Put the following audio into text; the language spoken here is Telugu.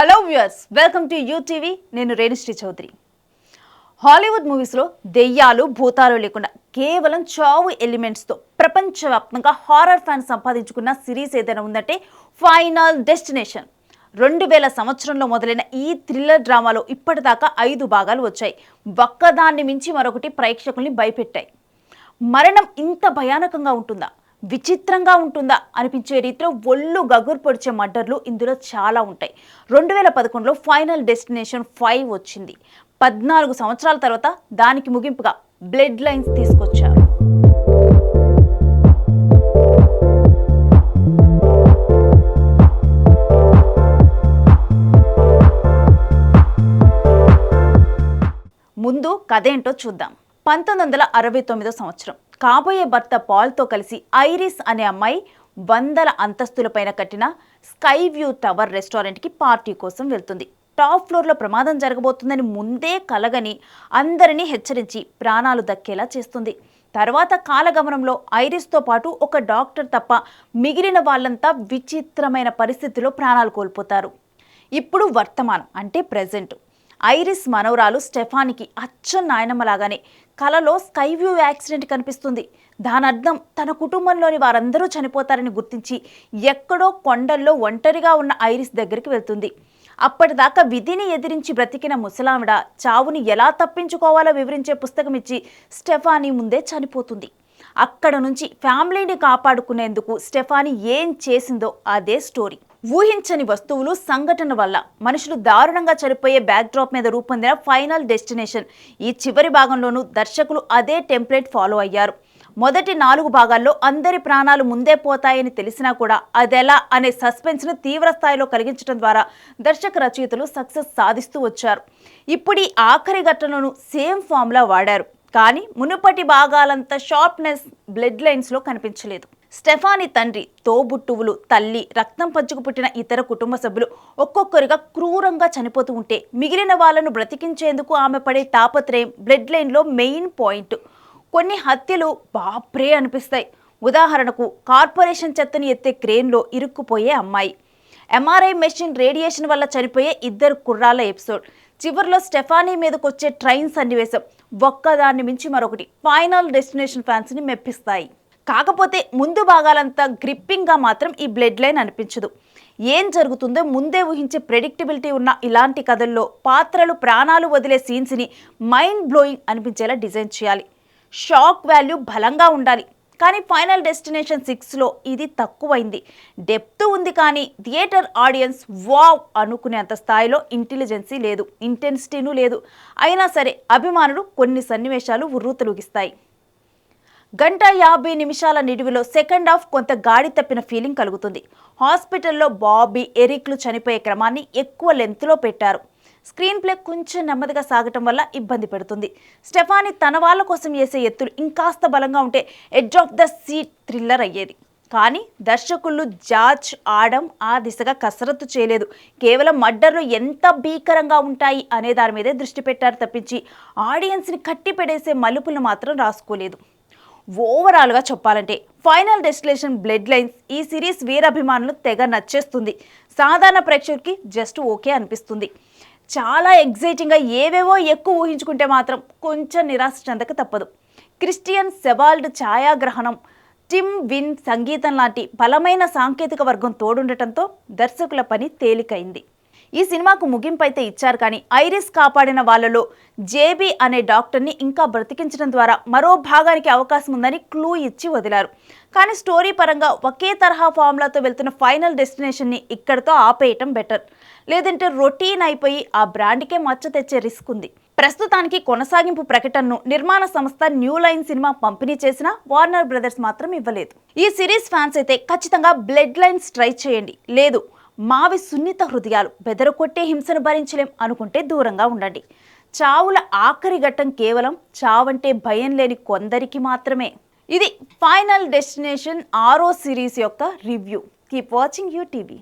Hello viewers welcome to UTV నేను రేణుశ్రీ చౌదరి. హాలీవుడ్ మూవీస్లో దెయ్యాలు భూతాలు లేకుండా కేవలం చావు ఎలిమెంట్స్తో ప్రపంచవ్యాప్తంగా హారర్ ఫ్యాన్ సంపాదించుకున్న సిరీస్ ఏదైనా ఉందంటే ఫైనల్ డెస్టినేషన్ రెండు వేల సంవత్సరంలో మొదలైన ఈ థ్రిల్లర్ డ్రామాలో ఇప్పటిదాకా ఐదు భాగాలు వచ్చాయి. ఒక్కదాన్ని మించి మరొకటి ప్రేక్షకుల్ని భయపెట్టాయి. మరణం ఇంత భయానకంగా ఉంటుందా? విచిత్రంగా ఉంటుందా అనిపించే రీతిలో ఒళ్ళు గగురు పొడిచే మర్డర్లు ఇందులో చాలా ఉంటాయి. రెండు వేల పదకొండులో ఫైనల్ డెస్టినేషన్ ఫైవ్ వచ్చింది. పద్నాలుగు సంవత్సరాల తర్వాత దానికి ముగింపుగా బ్లడ్ లైన్స్ తీసుకొచ్చారు. ముందు కథ ఏంటో చూద్దాం. పంతొమ్మిది వందల అరవై తొమ్మిదో సంవత్సరం. కాబోయే భర్త పాల్తో కలిసి ఐరిస్ అనే అమ్మాయి వందల అంతస్తులపైన కట్టిన స్కై వ్యూ టవర్ రెస్టారెంట్కి పార్టీ కోసం వెళ్తుంది. టాప్ ఫ్లోర్లో ప్రమాదం జరగబోతుందని ముందే కలగని అందరినీ హెచ్చరించి ప్రాణాలు దక్కేలా చేస్తుంది. తర్వాత కాలగమనంలో ఐరిస్తో పాటు ఒక డాక్టర్ తప్ప మిగిలిన వాళ్ళంతా విచిత్రమైన పరిస్థితిలో ప్రాణాలు కోల్పోతారు. ఇప్పుడు వర్తమానం అంటే ప్రెజెంట్. ఐరిస్ మనవరాలు స్టెఫానికి అచ్చం నాయనమ్మలాగానే కలలో స్కై వ్యూ యాక్సిడెంట్ కనిపిస్తుంది. దానర్థం తన కుటుంబంలోని వారందరూ చనిపోతారని గుర్తించి ఎక్కడో కొండల్లో ఒంటరిగా ఉన్న ఐరిస్ దగ్గరికి వెళ్తుంది. అప్పటిదాకా విధిని ఎదిరించి బ్రతికిన ముసలావిడ చావుని ఎలా తప్పించుకోవాలో వివరించే పుస్తకం ఇచ్చి స్టెఫానీ ముందే చనిపోతుంది. అక్కడ నుంచి ఫ్యామిలీని కాపాడుకునేందుకు స్టెఫానీ ఏం చేసిందో అదే స్టోరీ. ఊహించని వస్తువులు సంఘటన వల్ల మనుషులు దారుణంగా చనిపోయే బ్యాక్డ్రాప్ మీద రూపొందిన ఫైనల్ డెస్టినేషన్ ఈ చివరి భాగంలోనూ దర్శకులు అదే టెంప్లెట్ ఫాలో అయ్యారు. మొదటి నాలుగు భాగాల్లో అందరి ప్రాణాలు ముందే పోతాయని తెలిసినా కూడా అదెలా అనే సస్పెన్స్ను తీవ్ర స్థాయిలో కలిగించడం ద్వారా దర్శక రచయితలు సక్సెస్ సాధిస్తూ వచ్చారు. ఇప్పుడు ఈ ఆఖరి ఘట్టనను సేమ్ ఫామ్లా వాడారు. కానీ మునుపటి భాగాలంత షార్ప్నెస్ బ్లడ్ లైన్స్లో కనిపించలేదు. స్టెఫానీ తండ్రి తోబుట్టువులు తల్లి రక్తం పంచుకు పుట్టిన ఇతర కుటుంబ సభ్యులు ఒక్కొక్కరుగా క్రూరంగా చనిపోతూ ఉంటే మిగిలిన వాళ్ళను బ్రతికించేందుకు ఆమె పడే తాపత్రయం బ్లడ్ లైన్లో మెయిన్ పాయింట్. కొన్ని హత్యలు బాప్రే అనిపిస్తాయి. ఉదాహరణకు కార్పొరేషన్ చెత్తని ఎత్తే క్రేన్లో ఇరుక్కుపోయే అమ్మాయి. ఎంఆర్ఐ మెషిన్ రేడియేషన్ వల్ల చనిపోయే ఇద్దరు కుర్రాళ్ళ ఎపిసోడ్. చివరిలో స్టెఫానీ మీదకు వచ్చే ట్రైన్ సన్నివేశం ఒక్కదాన్ని మించి మరొకటి. ఫైనల్ డెస్టినేషన్ ఫ్యాన్స్ని మెప్పిస్తాయి. కాకపోతే ముందు భాగాలంతా గ్రిప్పింగ్గా మాత్రం ఈ బ్లడ్ లైన్ అనిపించదు. ఏం జరుగుతుందో ముందే ఊహించే ప్రెడిక్టబిలిటీ ఉన్న ఇలాంటి కథల్లో పాత్రలు ప్రాణాలు వదిలే సీన్స్ని మైండ్ బ్లోయింగ్ అనిపించేలా డిజైన్ చేయాలి. షాక్ వాల్యూ బలంగా ఉండాలి. కానీ ఫైనల్ డెస్టినేషన్ సిక్స్లో ఇది తక్కువైంది. డెప్త్ ఉంది కానీ థియేటర్ ఆడియన్స్ వావ్ అనుకునేంత స్థాయిలో ఇంటెలిజెన్సీ లేదు ఇంటెన్సిటీను లేదు. అయినా సరే అభిమానులు కొన్ని సన్నివేశాలు ఉర్రూతలుగిస్తాయి. గంట యాభై నిమిషాల నిడివిలో సెకండ్ హాఫ్ కొంత గాడి తప్పిన ఫీలింగ్ కలుగుతుంది. హాస్పిటల్లో బాబీ ఎరిక్లు చనిపోయే క్రమాన్ని ఎక్కువ లెంత్లో పెట్టారు. స్క్రీన్ ప్లే కొంచెం నెమ్మదిగా సాగటం వల్ల ఇబ్బంది పెడుతుంది. స్టెఫానీ తన వాళ్ళ కోసం వేసే ఎత్తులు ఇంకాస్త బలంగా ఉంటే edge of the seat thriller అయ్యేది. కానీ దర్శకులు జార్జ్ ఆడం ఆ దిశగా కసరత్తు చేయలేదు. కేవలం మర్డర్లు ఎంత భీకరంగా ఉంటాయి అనే దాని మీదే దృష్టి పెట్టారు తప్పించి ఆడియన్స్ని కట్టి పెడేసే మలుపులు మాత్రం రాసుకోలేదు. ఓవరాల్గా చెప్పాలంటే ఫైనల్ డెస్టినేషన్ బ్లడ్ లైన్స్ ఈ సిరీస్ వీరాభిమానులు తెగ నచ్చేస్తుంది. సాధారణ ప్రేక్షకుడికి జస్ట్ ఓకే అనిపిస్తుంది. చాలా ఎగ్జైటింగ్గా ఏవేవో ఎక్కువ ఊహించుకుంటే మాత్రం కొంచెం నిరాశ చెందక తప్పదు. క్రిస్టియన్ సెబాల్డ్ ఛాయాగ్రహణం టిమ్ విన్ సంగీతం లాంటి బలమైన సాంకేతిక వర్గం తోడుండటంతో దర్శకుల పని తేలికైంది. ఈ సినిమాకు ముగింపు అయితే ఇచ్చారు కానీ ఐరిస్ కాపాడిన వాళ్ళలో జేబీ అనే డాక్టర్ని ఇంకా బ్రతికించడం ద్వారా మరో భాగానికి అవకాశం ఉందని క్లూ ఇచ్చి వదిలారు. కానీ స్టోరీ పరంగా ఒకే తరహా ఫార్ములాతో వెళ్తున్న ఫైనల్ డెస్టినేషన్ని ఇక్కడతో ఆపేయటం బెటర్. లేదంటే రొటీన్ అయిపోయి ఆ బ్రాండ్కే మచ్చ తెచ్చే రిస్క్ ఉంది. ప్రస్తుతానికి కొనసాగింపు ప్రకటనను నిర్మాణ సంస్థ న్యూ లైన్ సినిమా పంపిణీ చేసిన వార్నర్ బ్రదర్స్ మాత్రం ఇవ్వలేదు. ఈ సిరీస్ ఫ్యాన్స్ అయితే ఖచ్చితంగా బ్లడ్ లైన్స్ ట్రై చేయండి. లేదు మావి సున్నిత హృదయాలు. బెదరకొట్టే హింసను భరించలేం అనుకుంటే దూరంగా ఉండండి. చావుల ఆఖరి ఘట్టం కేవలం చావంటే భయం లేని కొందరికి మాత్రమే. ఇది ఫైనల్ డెస్టినేషన్ ఆరో సిరీస్ యొక్క review. Keep watching U TV.